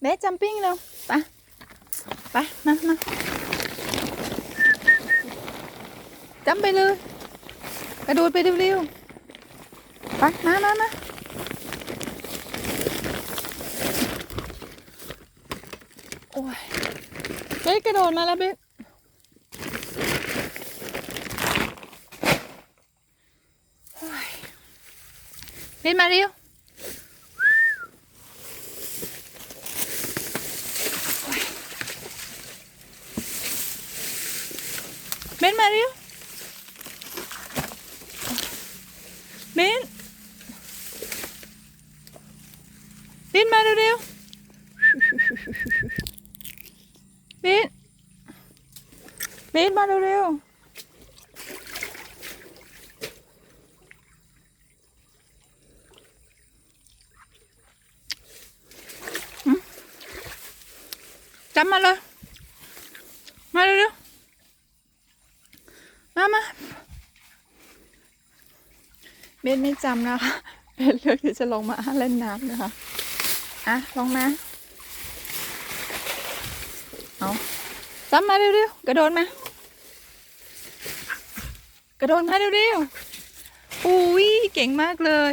เบสจัมปิ้งเร็วไปไปมามาจำไปเลยกระโดดไปเร็วๆไปมามามาโอ้ยเบสกระโดดมาแล้วเบสเบสมาเร็ว เบนมาเร็วเบนเบนมาเร็วๆเบนเบนมาเร็วๆหืมจำมาเลย มาเร็ว มามาเบนไม่จำนะคะเบนเลือกที่จะลงมาเล่นน้ำนะคะอะลงมาเอาจำมาเร็วๆกระโดดมากระโดดมาเร็วๆอุ้ยเก่งมากเลย